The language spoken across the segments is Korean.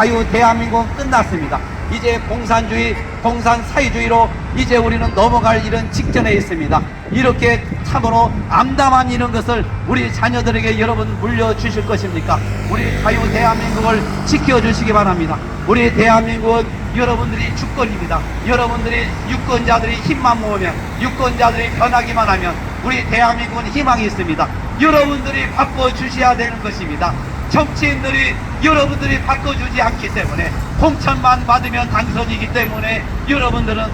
자유 대한민국은 끝났습니다. 이제 공산주의, 공산 사회주의로 이제 우리는 넘어갈 일은 직전에 있습니다. 이렇게 참으로 암담한 이런 것을 우리 자녀들에게 여러분 물려주실 것입니까? 우리 자유 대한민국을 지켜주시기 바랍니다. 우리 대한민국은 여러분들이 주권입니다. 여러분들이 유권자들이 힘만 모으면 유권자들이 변하기만 하면 우리 대한민국은 희망이 있습니다. 여러분들이 바꿔주셔야 되는 것입니다. 정치인들이 여러분들이 바꿔주지 않기 때문에 공천만 받으면 당선이기 때문에 여러분들은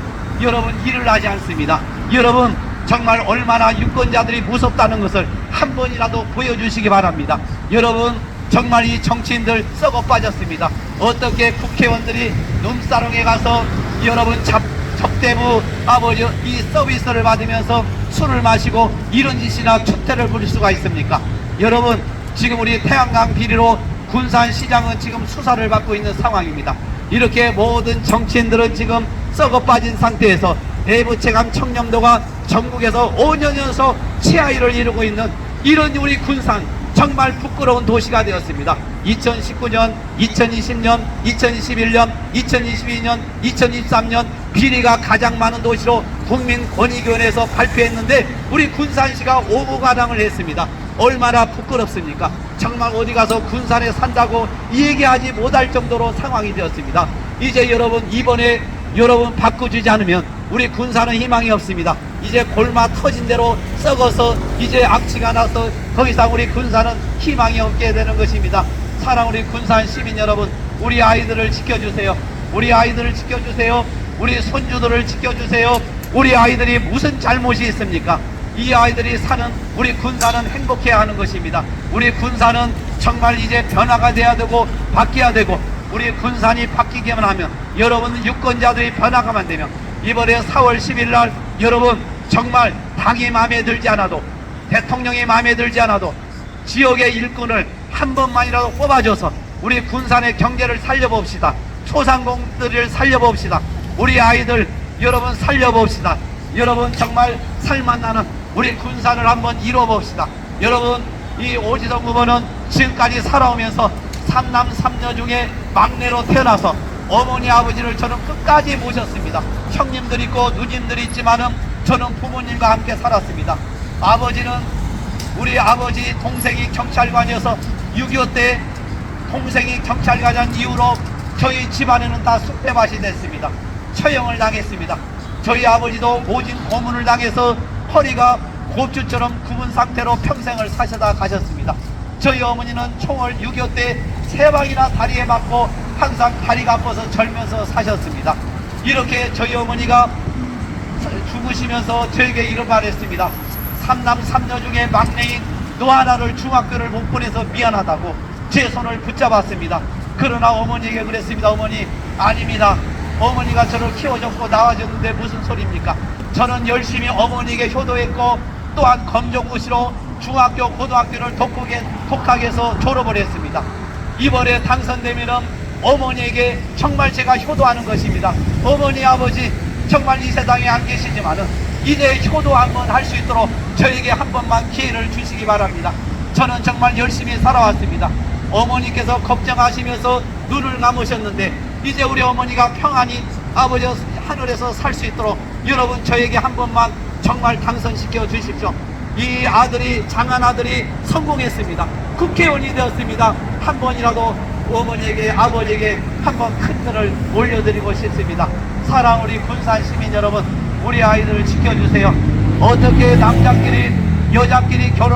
여러분 일을 하지 않습니다. 여러분 정말 얼마나 유권자들이 무섭다는 것을 한 번이라도 보여주시기 바랍니다. 여러분 정말 이 정치인들 썩어 빠졌습니다. 어떻게 국회의원들이 눈사롱에 가서 여러분 잡, 접대부 아버지 이 서비스를 받으면서 술을 마시고 이런 짓이나 추태를 부릴 수가 있습니까? 여러분 지금 우리 태양강 비리로 군산 시장은 지금 수사를 받고 있는 상황입니다. 이렇게 모든 정치인들은 지금 썩어 빠진 상태에서 내부 체감 청렴도가 전국에서 5년 연속 최하위를 이루고 있는 이런 우리 군산 정말 부끄러운 도시가 되었습니다. 2019년, 2020년, 2021년, 2022년, 2023년 비리가 가장 많은 도시로 국민권익위원회에서 발표했는데 우리 군산시가 오구가당을 했습니다. 얼마나 부끄럽습니까? 정말 어디 가서 군산에 산다고 얘기하지 못할 정도로 상황이 되었습니다. 이제 여러분 이번에 여러분 바꿔주지 않으면 우리 군산은 희망이 없습니다. 이제 골마 터진 대로 썩어서 이제 악취가 나서 더 이상 우리 군산은 희망이 없게 되는 것입니다. 사랑 우리 군산 시민 여러분, 우리 아이들을 지켜주세요. 우리 아이들을 지켜주세요. 우리 손주들을 지켜주세요. 우리 아이들이 무슨 잘못이 있습니까? 이 아이들이 사는 우리 군산은 행복해야 하는 것입니다. 우리 군산은 정말 이제 변화가 돼야 되고 바뀌어야 되고 우리 군산이 바뀌기만 하면 여러분 유권자들이 변화가만 되면 이번에 4월 10일 날 여러분 정말 당이 마음에 들지 않아도 대통령이 마음에 들지 않아도 지역의 일꾼을 한 번만이라도 뽑아줘서 우리 군산의 경제를 살려봅시다. 소상공들을 살려봅시다. 우리 아이들 여러분 살려봅시다. 여러분 정말 살만나는 우리 군산을 한번 이뤄봅시다. 여러분 이 오지성 후보는 지금까지 살아오면서 삼남 삼녀 중에 막내로 태어나서 어머니 아버지를 저는 끝까지 모셨습니다. 형님들 있고 누님들 있지만은 저는 부모님과 함께 살았습니다. 아버지는 우리 아버지 동생이 경찰관이어서 6.25 때 동생이 경찰관한 이후로 저희 집안에는 다 쑥대밭이 됐습니다. 처형을 당했습니다. 저희 아버지도 모진 고문을 당해서 허리가 곱주처럼 굽은 상태로 평생을 사셔다 가셨습니다. 저희 어머니는 총을 6.25 때 세 방이나 다리에 맞고 항상 다리가 아파서 절면서 사셨습니다. 이렇게 저희 어머니가 죽으시면서 저에게 이런 말 했습니다. 삼남 삼녀 중에 막내인 노하나를 중학교를 못 보내서 미안하다고 제 손을 붙잡았습니다. 그러나 어머니에게 그랬습니다. 어머니 아닙니다. 어머니가 저를 키워줬고 낳아줬는데 무슨 소리입니까? 저는 열심히 어머니에게 효도했고 또한 검정고시로 중학교 고등학교를 독학에, 독학해서 졸업을 했습니다. 이번에 당선되면은 어머니에게 정말 제가 효도하는 것입니다. 어머니 아버지 정말 이 세상에 안 계시지만은 이제 효도 한번 할 수 있도록 저에게 한 번만 기회를 주시기 바랍니다. 저는 정말 열심히 살아왔습니다. 어머니께서 걱정하시면서 눈을 감으셨는데 이제 우리 어머니가 평안히 아버지 하늘에서 살 수 있도록 여러분 저에게 한 번만 정말 당선시켜 주십시오. 이 아들이 장한 아들이 성공했습니다. 국회의원이 되었습니다. 한 번이라도 어머니에게 아버지에게 한 번큰 편을 올려드리고 싶습니다. 사랑 우리 군산 시민 여러분, 우리 아이들을 지켜주세요. 어떻게 남자끼리 여자끼리 결혼